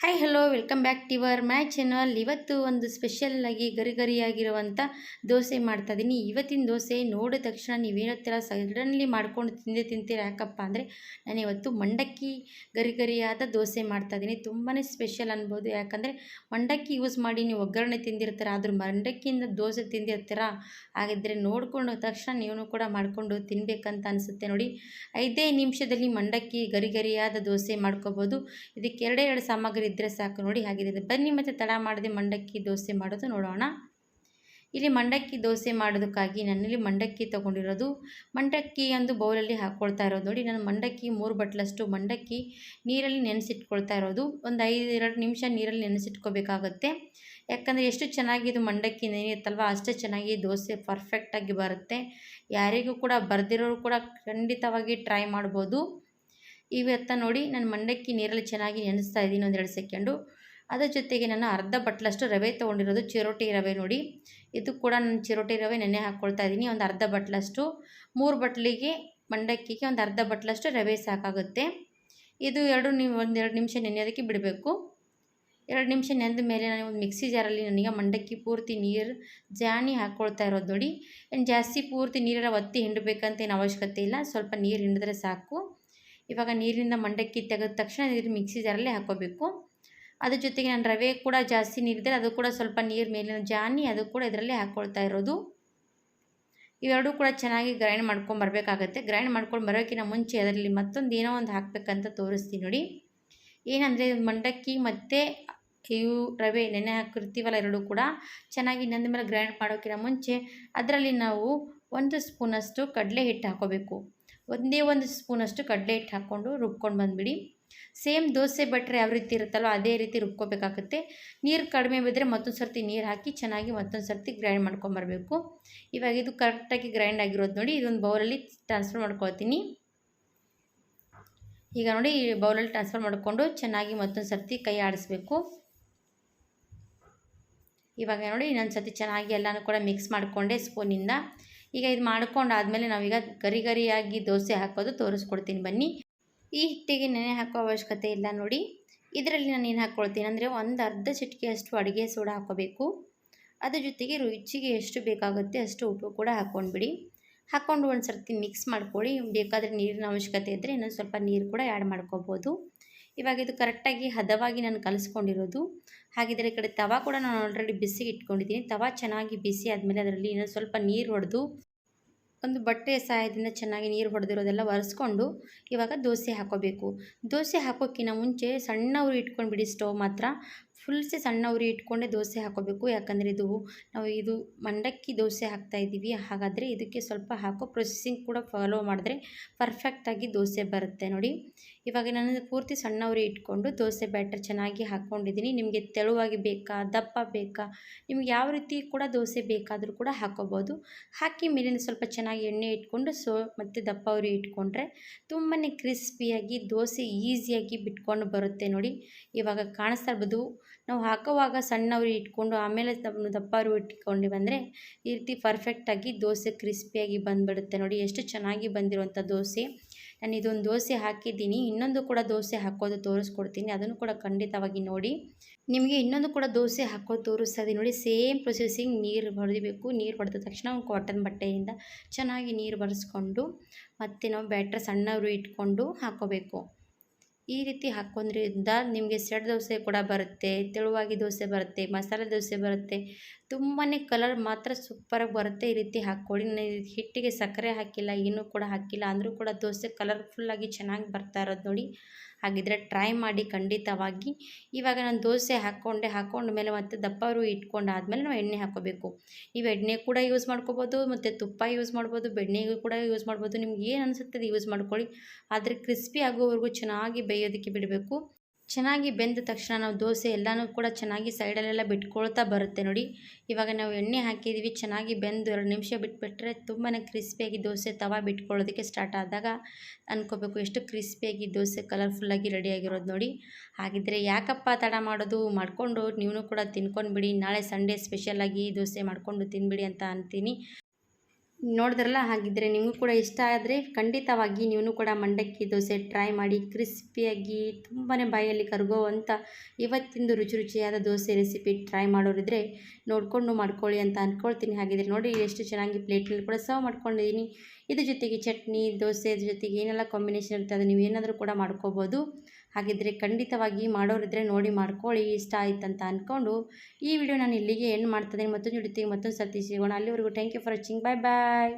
Hi hello welcome back to your my channel ಇವತ್ತು ಒಂದು special ಆಗಿ ಗರಿ ಗರಿಯಾಗಿರುವಂಥ ದೋಸೆ ಮಾಡ್ತಾ ಇದ್ದೀನಿ ಇವತ್ತಿನ ದೋಸೆ ನೋಡಿದ ತಕ್ಷಣ ನೀವೇನತ್ತಿರ ಸಡನ್ಲಿ ಮಾಡ್ಕೊಂಡು ತಿಂದೇ ತಿಂತೀರ? ಯಾಕಪ್ಪ ಅಂದರೆ ನಾನು ಇವತ್ತು ಮಂಡಕ್ಕಿ ಗರಿ ಗರಿಯಾದ ದೋಸೆ ಮಾಡ್ತಾ ಇದ್ದೀನಿ ತುಂಬಾ ಸ್ಪೆಷಲ್ ಅನ್ಬೋದು. ಯಾಕಂದರೆ ಮಂಡಕ್ಕಿ ಯೂಸ್ ಮಾಡಿ ನೀವು ಒಗ್ಗರಣೆ ತಿಂದಿರ್ತೀರ? ಆದರೂ ಮಂಡಕ್ಕಿಯಿಂದ ದೋಸೆ ತಿಂದಿರ್ತೀರ? ಹಾಗಿದ್ರೆ ನೋಡ್ಕೊಂಡು ತಕ್ಷಣ ನೀವು ಕೂಡ ಮಾಡಿಕೊಂಡು ತಿನ್ನಬೇಕಂತ ಅನಿಸುತ್ತೆ ನೋಡಿ. ಐದೇ ನಿಮಿಷದಲ್ಲಿ ಮಂಡಕ್ಕಿ ಗರಿ ಗರಿಯಾದ ದೋಸೆ ಮಾಡ್ಕೋಬೋದು. ಇದಕ್ಕೆ ಎರಡೇ ಎರಡು ಸಾಮಗ್ರಿ ಇದ್ದರೆ ಸಾಕು. ನೋಡಿ ಹಾಗಿದೆ ಬನ್ನಿ ಮತ್ತು ತಡ ಮಾಡದೆ ಮಂಡಕ್ಕಿ ದೋಸೆ ಮಾಡೋದು ನೋಡೋಣ. ಇಲ್ಲಿ ಮಂಡಕ್ಕಿ ದೋಸೆ ಮಾಡೋದಕ್ಕಾಗಿ ನನ್ನಲ್ಲಿ ಮಂಡಕ್ಕಿ ತೊಗೊಂಡಿರೋದು. ಮಂಡಕ್ಕಿ ಒಂದು ಬೌಲಲ್ಲಿ ಹಾಕ್ಕೊಳ್ತಾ ಇರೋದು. ನೋಡಿ ನಾನು ಮಂಡಕ್ಕಿ ಮೂರು ಬಟ್ಲಷ್ಟು ಮಂಡಕ್ಕಿ ನೀರಲ್ಲಿ ನೆನೆಸಿಟ್ಕೊಳ್ತಾ ಇರೋದು. ಒಂದು ಐದು, ಎರಡು ನಿಮಿಷ ನೀರಲ್ಲಿ ನೆನೆಸಿಟ್ಕೋಬೇಕಾಗತ್ತೆ. ಯಾಕಂದರೆ ಎಷ್ಟು ಚೆನ್ನಾಗಿ ಇದು ಮಂಡಕ್ಕಿ ನೆನೆಯುತ್ತಲ್ವ, ಅಷ್ಟೇ ಚೆನ್ನಾಗಿ ದೋಸೆ ಪರ್ಫೆಕ್ಟಾಗಿ ಬರುತ್ತೆ. ಯಾರಿಗೂ ಕೂಡ, ಬರೆದಿರೋರು ಕೂಡ ಖಂಡಿತವಾಗಿ ಟ್ರೈ ಮಾಡ್ಬೋದು. ಇವತ್ತ ನೋಡಿ ನಾನು ಮಂಡಕ್ಕಿ ನೀರಲ್ಲಿ ಚೆನ್ನಾಗಿ ನೆನೆಸ್ತಾ ಇದ್ದೀನಿ ಒಂದೆರಡು ಸೆಕೆಂಡು. ಅದರ ಜೊತೆಗೆ ನಾನು ಅರ್ಧ ಬಟ್ಲಷ್ಟು ರವೆ ತೊಗೊಂಡಿರೋದು, ಚಿರೋಟಿ ರವೆ ನೋಡಿ. ಇದು ಕೂಡ ನಾನು ಚಿರೋಟಿ ರವೆ ನೆನೆ ಹಾಕ್ಕೊಳ್ತಾ ಇದ್ದೀನಿ, ಒಂದು ಅರ್ಧ ಬಟ್ಲಷ್ಟು. ಮೂರು ಬಟ್ಲಿಗೆ ಮಂಡಕ್ಕಿಗೆ ಒಂದು ಅರ್ಧ ಬಟ್ಲಷ್ಟು ರವೆ ಸಾಕಾಗುತ್ತೆ. ಇದು ಎರಡು ನೀವು ಒಂದೆರಡು ನಿಮಿಷ ನೆನೆಯೋದಕ್ಕೆ ಬಿಡಬೇಕು. ಎರಡು ನಿಮಿಷ ನೆಂದ ಮೇಲೆ ನಾನು ಒಂದು ಮಿಕ್ಸಿ ಜಾರಲ್ಲಿ ನನಗೆ ಮಂಡಕ್ಕಿ ಪೂರ್ತಿ ನೀರು ಜಾಣಿ ಹಾಕ್ಕೊಳ್ತಾ ಇರೋದು ನೋಡಿ. ಏನು ಜಾಸ್ತಿ ಪೂರ್ತಿ ನೀರೆಲ್ಲ ಒತ್ತಿ ಹಿಂಡಬೇಕಂತ ಏನು ಅವಶ್ಯಕತೆ ಇಲ್ಲ, ಸ್ವಲ್ಪ ನೀರು ಹಿಂಡಿದ್ರೆ ಸಾಕು. ಇವಾಗ ನೀರಿನಿಂದ ಮಂಡಕ್ಕಿ ತೆಗೆದ ತಕ್ಷಣ ನೀರು ಮಿಕ್ಸಿ ಜಾರಲ್ಲಿ ಹಾಕೋಬೇಕು ಅದ್ರ ಜೊತೆಗೆ ನಾನು ರವೆ ಕೂಡ ಜಾಸ್ತಿ ನೀರಿದ್ದರೆ ಅದು ಕೂಡ ಸ್ವಲ್ಪ ನೀರು ಮೇಲಿನ ಜಾನಿ ಅದು ಕೂಡ ಇದರಲ್ಲಿ ಹಾಕ್ಕೊಳ್ತಾ ಇರೋದು. ಇವೆರಡೂ ಕೂಡ ಚೆನ್ನಾಗಿ ಗ್ರೈಂಡ್ ಮಾಡ್ಕೊಂಡು ಬರಬೇಕಾಗತ್ತೆ. ಗ್ರೈಂಡ್ ಮಾಡ್ಕೊಂಡು ಬರೋಕ್ಕಿಂತ ಮುಂಚೆ ಅದರಲ್ಲಿ ಮತ್ತೊಂದು ಏನೋ ಒಂದು ಹಾಕಬೇಕಂತ ತೋರಿಸ್ತೀನಿ ನೋಡಿ. ಏನಂದರೆ ಮಂಡಕ್ಕಿ ಮತ್ತು ಇವು ರವೆ ನೆನೆ ಹಾಕಿರ್ತೀವಲ್ಲ ಎರಡೂ ಕೂಡ ಚೆನ್ನಾಗಿ ನಂದ ಮೇಲೆ ಗ್ರೈಂಡ್ ಮಾಡೋಕ್ಕಿಂತ ಮುಂಚೆ ಅದರಲ್ಲಿ ನಾವು ಒಂದು ಸ್ಪೂನಷ್ಟು ಕಡಲೆ ಹಿಟ್ಟು ಹಾಕೋಬೇಕು ಒಂದೇ ಒಂದು ಸ್ಪೂನಷ್ಟು ಕಡಲೆ ಹಿಟ್ಟು ಹಾಕ್ಕೊಂಡು ರುಬ್ಕೊಂಡು ಬಂದುಬಿಡಿ. ಸೇಮ್ ದೋಸೆ ಬಟ್ರೆ ಯಾವ ರೀತಿ ಇರುತ್ತಲ್ಲೋ ಅದೇ ರೀತಿ ರುಬ್ಕೋಬೇಕಾಗುತ್ತೆ. ನೀರು ಕಡಿಮೆ ಬಿದ್ದರೆ ಮತ್ತೊಂದು ಸರ್ತಿ ನೀರು ಹಾಕಿ ಚೆನ್ನಾಗಿ ಮತ್ತೊಂದು ಸರ್ತಿ ಗ್ರೈಂಡ್ ಮಾಡ್ಕೊಂಬರ್ಬೇಕು ಇವಾಗ ಇದು ಕರೆಕ್ಟಾಗಿ ಗ್ರೈಂಡ್ ಆಗಿರೋದು ನೋಡಿ, ಇದೊಂದು ಬೌಲಲ್ಲಿ ಟ್ರಾನ್ಸ್ಫರ್ ಮಾಡ್ಕೊಳ್ತೀನಿ. ಈಗ ನೋಡಿ, ಈ ಬೌಲಲ್ಲಿ ಟ್ರಾನ್ಸ್ಫರ್ ಮಾಡಿಕೊಂಡು ಚೆನ್ನಾಗಿ ಮತ್ತೊಂದು ಸರ್ತಿ ಕೈ ಆಡಿಸ್ಬೇಕು. ಇವಾಗ ನೋಡಿ, ಇನ್ನೊಂದು ಸರ್ತಿ ಚೆನ್ನಾಗಿ ಎಲ್ಲನೂ ಕೂಡ ಮಿಕ್ಸ್ ಮಾಡಿಕೊಂಡೆ ಸ್ಪೂನಿಂದ. ಈಗ ಇದು ಮಾಡ್ಕೊಂಡಾದಮೇಲೆ ನಾವೀಗ ಗರಿ ಗರಿಯಾಗಿ ದೋಸೆ ಹಾಕೋದು ತೋರಿಸ್ಕೊಡ್ತೀನಿ ಬನ್ನಿ. ಈ ಹಿಟ್ಟಿಗೆ ನೆನೆ ಹಾಕೋ ಅವಶ್ಯಕತೆ ಇಲ್ಲ ನೋಡಿ. ಇದರಲ್ಲಿ ನಾನು ಏನು ಹಾಕ್ಕೊಳ್ತೀನಿ ಅಂದರೆ ಒಂದು ಅರ್ಧ ಚಿಟಿಕೆಯಷ್ಟು ಅಡುಗೆ ಸೋಡಾ ಹಾಕೋಬೇಕು. ಅದ್ರ ಜೊತೆಗೆ ರುಚಿಗೆ ಎಷ್ಟು ಬೇಕಾಗುತ್ತೆ ಅಷ್ಟು ಉಪ್ಪು ಕೂಡ ಹಾಕ್ಕೊಂಡ್ಬಿಡಿ. ಹಾಕ್ಕೊಂಡು ಒಂದು ಸರ್ತಿ ಮಿಕ್ಸ್ ಮಾಡ್ಕೊಳ್ಳಿ. ಬೇಕಾದರೆ ನೀರಿನ ಅವಶ್ಯಕತೆ ಇದ್ದರೆ ಇನ್ನೊಂದು ಸ್ವಲ್ಪ ನೀರು ಕೂಡ ಆ್ಯಡ್ ಮಾಡ್ಕೋಬೋದು. ಇವಾಗ ಇದು ಕರೆಕ್ಟಾಗಿ ಹದವಾಗಿ ನಾನು ಕಲಿಸ್ಕೊಂಡಿರೋದು. ಹಾಗಿದ್ರೆ ಈ ಕಡೆ ತವಾ ಕೂಡ ನಾನು ಆಲ್ರೆಡಿ ಬಿಸಿಗೆ ಇಟ್ಕೊಂಡಿದ್ದೀನಿ. ತವಾ ಚೆನ್ನಾಗಿ ಬಿಸಿ ಆದಮೇಲೆ ಅದರಲ್ಲಿ ಇನ್ನೊಂದು ಸ್ವಲ್ಪ ನೀರು ಹೊಡೆದು ಒಂದು ಬಟ್ಟೆಯ ಸಹಾಯದಿಂದ ಚೆನ್ನಾಗಿ ನೀರು ಹೊಡೆದಿರೋದೆಲ್ಲ ಒರೆಸ್ಕೊಂಡು ಇವಾಗ ದೋಸೆ ಹಾಕೋಬೇಕು. ದೋಸೆ ಹಾಕೋಕ್ಕಿಂತ ಮುಂಚೆ ಸಣ್ಣ ಉರಿ ಇಟ್ಕೊಂಡ್ಬಿಡಿ ಸ್ಟವ್ ಮಾತ್ರ. ಫುಲ್ಸೆ ಸಣ್ಣ ಉರಿ ಇಟ್ಕೊಂಡೇ ದೋಸೆ ಹಾಕೋಬೇಕು. ಯಾಕಂದರೆ ಇದು ನಾವು ಇದು ಮಂಡಕ್ಕಿ ದೋಸೆ ಹಾಕ್ತಾ ಇದ್ದೀವಿ. ಹಾಗಾದರೆ ಇದಕ್ಕೆ ಸ್ವಲ್ಪ ಹಾಕೋ ಪ್ರೊಸೆಸಿಂಗ್ ಕೂಡ ಫಾಲೋ ಮಾಡಿದ್ರೆ ಪರ್ಫೆಕ್ಟಾಗಿ ದೋಸೆ ಬರುತ್ತೆ ನೋಡಿ. ಇವಾಗ ನಾನು ಪೂರ್ತಿ ಸಣ್ಣವ್ರಿ ಇಟ್ಕೊಂಡು ದೋಸೆ ಬ್ಯಾಟರ್ ಚೆನ್ನಾಗಿ ಹಾಕ್ಕೊಂಡಿದ್ದೀನಿ. ನಿಮಗೆ ತೆಳುವಾಗಿ ಬೇಕಾ, ದಪ್ಪ ಬೇಕಾ, ನಿಮ್ಗೆ ಯಾವ ರೀತಿ ಕೂಡ ದೋಸೆ ಬೇಕಾದರೂ ಕೂಡ ಹಾಕೋಬೋದು ಹಾಕಿ ಮೇಲಿನ ಸ್ವಲ್ಪ ಚೆನ್ನಾಗಿ ಎಣ್ಣೆ ಇಟ್ಕೊಂಡು ಸೊ ಮತ್ತು ದಪ್ಪ ಉರಿ ಇಟ್ಕೊಂಡ್ರೆ ತುಂಬಾ ಕ್ರಿಸ್ಪಿಯಾಗಿ, ದೋಸೆ ಈಸಿಯಾಗಿ ಬಿಟ್ಕೊಂಡು ಬರುತ್ತೆ ನೋಡಿ. ಇವಾಗ ಕಾಣಿಸ್ತಾ ಇರ್ಬೋದು, ನಾವು ಹಾಕೋವಾಗ ಸಣ್ಣವ್ರಿ ಇಟ್ಕೊಂಡು ಆಮೇಲೆ ದಪ್ಪ ಉರಿ ಇಟ್ಕೊಂಡು ಬಂದರೆ ಈ ರೀತಿ ಪರ್ಫೆಕ್ಟಾಗಿ ದೋಸೆ ಕ್ರಿಸ್ಪಿಯಾಗಿ ಬಂದುಬಿಡುತ್ತೆ ನೋಡಿ. ಎಷ್ಟು ಚೆನ್ನಾಗಿ ಬಂದಿರುವಂಥ ದೋಸೆ. ನಾನು ಇದೊಂದು ದೋಸೆ ಹಾಕಿದ್ದೀನಿ. ಇನ್ನೊಂದು ಕೂಡ ದೋಸೆ ಹಾಕೋದು ತೋರಿಸ್ಕೊಡ್ತೀನಿ. ಅದನ್ನು ಕೂಡ ಖಂಡಿತವಾಗಿ ನೋಡಿ. ನಿಮಗೆ ಇನ್ನೊಂದು ಕೂಡ ದೋಸೆ ಹಾಕೋದು ತೋರಿಸ್ತದೆ ನೋಡಿ. ಸೇಮ್ ಪ್ರೊಸೆಸಿಂಗ್ ನೀರು ಹೊಡೆದಿಬೇಕು. ನೀರು ಹೊಡೆದ ತಕ್ಷಣ ಕಾಟನ್ ಬಟ್ಟೆಯಿಂದ ಚೆನ್ನಾಗಿ ನೀರು ಬರೆಸ್ಕೊಂಡು ಮತ್ತು ನಾವು ಬ್ಯಾಟ್ರ ಸಣ್ಣವರು ಇಟ್ಕೊಂಡು ಹಾಕೋಬೇಕು. ಈ ರೀತಿ ಹಾಕ್ಕೊಂಡ್ರಿಂದ ನಿಮಗೆ ಸೆಡ್ ದೋಸೆ ಕೂಡ ಬರುತ್ತೆ, ತೆಳುವಾಗಿ ದೋಸೆ ಬರುತ್ತೆ, ಮಸಾಲೆ ದೋಸೆ ಬರುತ್ತೆ. ತುಂಬಾ ಕಲರ್ ಮಾತ್ರ ಸೂಪರಾಗಿ ಬರುತ್ತೆ ಈ ರೀತಿ ಹಾಕ್ಕೊಳ್ಳಿ. ಹಿಟ್ಟಿಗೆ ಸಕ್ಕರೆ ಹಾಕಿಲ್ಲ, ಏನೂ ಕೂಡ ಹಾಕಿಲ್ಲ, ಅಂದರೂ ಕೂಡ ದೋಸೆ ಕಲರ್ಫುಲ್ಲಾಗಿ ಚೆನ್ನಾಗಿ ಬರ್ತಾ ಇರೋದು ನೋಡಿ. ಹಾಗಿದ್ರೆ ಟ್ರೈ ಮಾಡಿ ಖಂಡಿತವಾಗಿ. ಇವಾಗ ನಾನು ದೋಸೆ ಹಾಕ್ಕೊಂಡೆ ಮೇಲೆ ಮತ್ತು ದಪ್ಪರು ಇಟ್ಕೊಂಡಾದಮೇಲೆ ನಾವು ಎಣ್ಣೆ ಹಾಕ್ಕೋಬೇಕು ನೀವು ಎಣ್ಣೆ ಕೂಡ ಯೂಸ್ ಮಾಡ್ಕೋಬೋದು, ಮತ್ತು ತುಪ್ಪ ಯೂಸ್ ಮಾಡ್ಬೋದು ಬೆಣ್ಣೆಗೂ ಕೂಡ ಯೂಸ್ ಮಾಡ್ಬೋದು, ನಿಮ್ಗೆ ಏನು ಅನಿಸುತ್ತೆ ಅದು ಯೂಸ್ ಮಾಡ್ಕೊಳ್ಳಿ. ಆದರೆ ಕ್ರಿಸ್ಪಿ ಆಗೋವರೆಗೂ ಚೆನ್ನಾಗಿ ಬೇಯೋದಕ್ಕೆ ಬಿಡಬೇಕು. ಚೆನ್ನಾಗಿ ಬೆಂದ ತಕ್ಷಣ ನಾವು ದೋಸೆ ಎಲ್ಲನೂ ಕೂಡ ಚೆನ್ನಾಗಿ ಸೈಡಲ್ಲೆಲ್ಲ ಬಿಟ್ಕೊಳ್ತಾ ಬರುತ್ತೆ ನೋಡಿ. ಇವಾಗ ನಾವು ಎಣ್ಣೆ ಹಾಕಿದ್ದೀವಿ, ಚೆನ್ನಾಗಿ ಬೆಂದು ಎರಡು ನಿಮಿಷ ಬಿಟ್ಬಿಟ್ರೆ ತುಂಬಾ ಕ್ರಿಸ್ಪಿಯಾಗಿ ದೋಸೆ ತವ ಬಿಟ್ಕೊಳ್ಳೋದಕ್ಕೆ ಸ್ಟಾರ್ಟ್ ಆದಾಗ ಅಂದ್ಕೋಬೇಕು ಎಷ್ಟು ಕ್ರಿಸ್ಪಿಯಾಗಿ ದೋಸೆ ಕಲರ್ಫುಲ್ಲಾಗಿ ರೆಡಿಯಾಗಿರೋದು ನೋಡಿ. ಹಾಗಿದ್ರೆ ಯಾಕಪ್ಪ ತಡ ಮಾಡೋದು? ಮಾಡಿಕೊಂಡು ನೀವು ಕೂಡ ತಿನ್ಕೊಂಡ್ಬಿಡಿ, ನಾಳೆ ಸಂಡೇ ಸ್ಪೆಷಲಾಗಿ ದೋಸೆ ಮಾಡಿಕೊಂಡು ತಿನ್ಬಿಡಿ ಅಂತ ಅಂತೀನಿ. ನೋಡಿದ್ರಲ್ಲ ಹಾಗಿದ್ದರೆ ನಿಮಗೂ ಕೂಡ ಇಷ್ಟ ಆದರೆ ಖಂಡಿತವಾಗಿ ನೀವು ಕೂಡ ಮಂಡಕ್ಕಿ ದೋಸೆ ಟ್ರೈ ಮಾಡಿ ಕ್ರಿಸ್ಪಿಯಾಗಿ ತುಂಬಾ ಬಾಯಲ್ಲಿ ಕರಗೋವಂಥ ಇವತ್ತಿಂದು ರುಚಿ ರುಚಿಯಾದ ದೋಸೆ ರೆಸಿಪಿ ಟ್ರೈ ಮಾಡೋರಿದ್ರೆ ನೋಡಿಕೊಂಡು ಮಾಡ್ಕೊಳ್ಳಿ ಅಂತ ಅಂದ್ಕೊಳ್ತೀನಿ ಹಾಗಿದ್ರೆ ನೋಡಿ ಎಷ್ಟು ಚೆನ್ನಾಗಿ ಪ್ಲೇಟ್ನಲ್ಲಿ ಕೂಡ ಸರ್ವ್ ಮಾಡ್ಕೊಂಡಿದ್ದೀನಿ ಇದ್ರ ಜೊತೆಗೆ ಚಟ್ನಿ, ದೋಸೆ ಜೊತೆಗೆ ಏನೆಲ್ಲ ಕಾಂಬಿನೇಷನ್ ಇರುತ್ತೆ ಅದು ನೀವು ಏನಾದರೂ ಕೂಡ ಮಾಡ್ಕೋಬೋದು. ಹಾಗಿದ್ದರೆ ಖಂಡಿತವಾಗಿ ಮಾಡೋರಿದ್ರೆ ನೋಡಿ ಮಾಡ್ಕೊಳ್ಳಿ, ಇಷ್ಟ ಆಯ್ತಂತ ಅಂತ ಅಂದ್ಕೊಂಡು ಈ ವಿಡಿಯೋ ನಾನು ಇಲ್ಲಿಗೆ ಎಂಡ್ ಮಾಡ್ತಿದ್ದೀನಿ ಮತ್ತೊಂದು ಜೊತೆಗೆ ಮತ್ತೊಂದು ಸರ್ತಿ ಸಿಗೋಣ. ಅಲ್ಲಿವರೆಗೂ thank you for watching bye bye